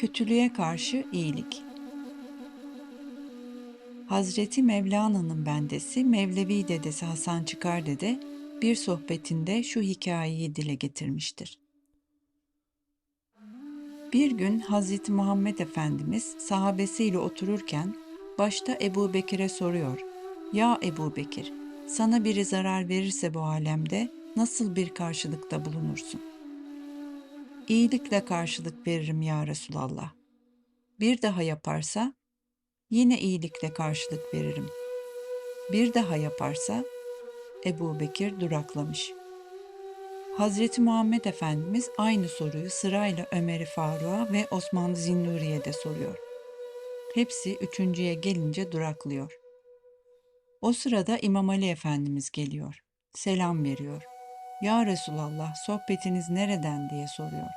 Kötülüğe karşı iyilik. Hazreti Mevlana'nın bendesi Mevlevi dedesi Hasan Çıkar dede bir sohbetinde şu hikayeyi dile getirmiştir. Bir gün Hazreti Muhammed Efendimiz sahabesiyle otururken başta Ebu Bekir'e soruyor. Ya Ebu Bekir, sana biri zarar verirse bu alemde nasıl bir karşılıkta bulunursun? İyilikle karşılık veririm ya Resulallah. Bir daha yaparsa yine iyilikle karşılık veririm. Bir daha yaparsa Ebu Bekir duraklamış. Hazreti Muhammed Efendimiz aynı soruyu sırayla Ömer-i Faruk'a ve Osman Zinnuri'ye de soruyor. Hepsi üçüncüye gelince duraklıyor. O sırada İmam Ali Efendimiz geliyor. Selam veriyor. Ya Resulallah sohbetiniz nereden diye soruyor.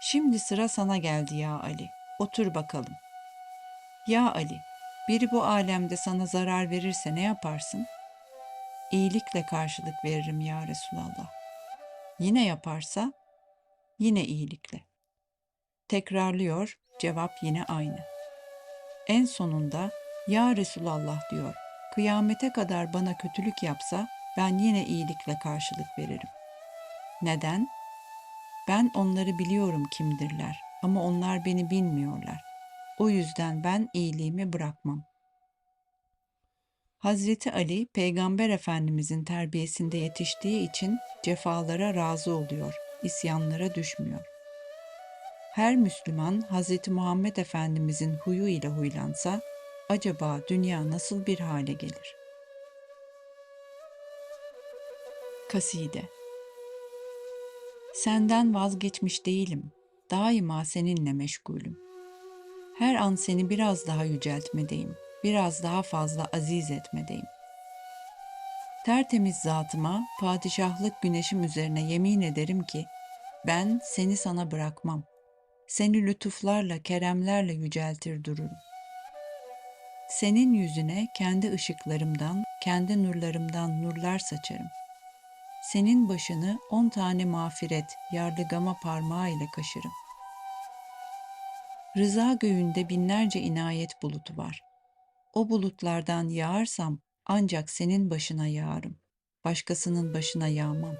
Şimdi sıra sana geldi ya Ali. Otur bakalım. Ya Ali, biri bu alemde sana zarar verirse ne yaparsın? İyilikle karşılık veririm ya Resulallah. Yine yaparsa yine iyilikle. Tekrarlıyor, cevap yine aynı. En sonunda ya Resulallah diyor. Kıyamete kadar bana kötülük yapsa ben yine iyilikle karşılık veririm. Neden? Ben onları biliyorum kimdirler ama onlar beni bilmiyorlar. O yüzden ben iyiliğimi bırakmam. Hazreti Ali Peygamber Efendimizin terbiyesinde yetiştiği için cefalara razı oluyor, isyanlara düşmüyor. Her Müslüman Hazreti Muhammed Efendimizin huyu ile huylansa acaba dünya nasıl bir hale gelir? Kaside Senden vazgeçmiş değilim, daima seninle meşgulüm. Her an seni biraz daha yüceltmedeyim, biraz daha fazla aziz etmedeyim. Tertemiz zatıma, padişahlık güneşim üzerine yemin ederim ki, ben seni sana bırakmam. Seni lütuflarla, keremlerle yüceltir dururum. Senin yüzüne kendi ışıklarımdan, kendi nurlarımdan nurlar saçarım. Senin başını on tane mağfiret, yarlıgama parmağı ile kaşırım. Rıza göğünde binlerce inayet bulutu var. O bulutlardan yağarsam ancak senin başına yağarım. Başkasının başına yağmam.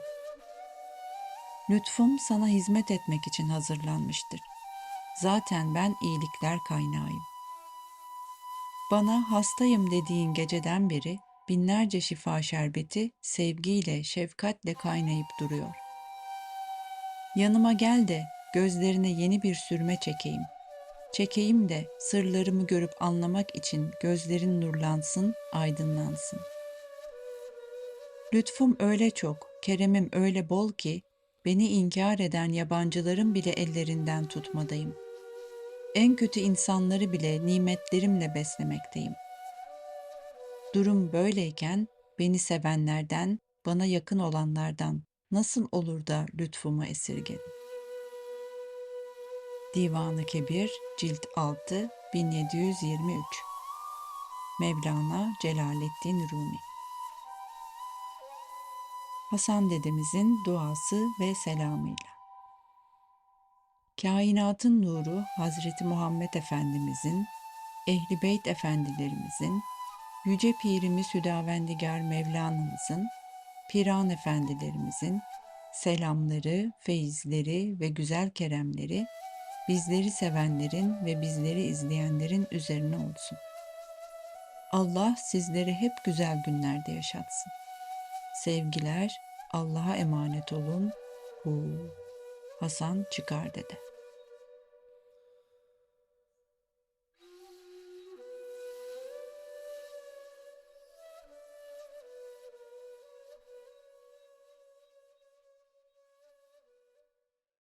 Lütfum sana hizmet etmek için hazırlanmıştır. Zaten ben iyilikler kaynağıyım. Bana hastayım dediğin geceden beri binlerce şifa şerbeti sevgiyle, şefkatle kaynayıp duruyor. Yanıma gel de gözlerine yeni bir sürme çekeyim. Çekeyim de sırlarımı görüp anlamak için gözlerin nurlansın, aydınlansın. Lütfum öyle çok, keremim öyle bol ki beni inkar eden yabancıların bile ellerinden tutmadayım. En kötü insanları bile nimetlerimle beslemekteyim. Durum böyleyken beni sevenlerden, bana yakın olanlardan nasıl olur da lütfumu esirgedim? Divanı Kebir, Cilt 6, 1723 Mevlana Celaleddin Rumi Hasan dedemizin duası ve selamıyla. Kainatın nuru Hazreti Muhammed Efendimizin, Ehli Beyt Efendilerimizin, Yüce Pirimiz Hüdavendigar Mevlana'mızın, Piran Efendilerimizin selamları, feyizleri ve güzel keremleri bizleri sevenlerin ve bizleri izleyenlerin üzerine olsun. Allah sizleri hep güzel günlerde yaşatsın. Sevgiler, Allah'a emanet olun. Hu. Hasan Çıkar Dede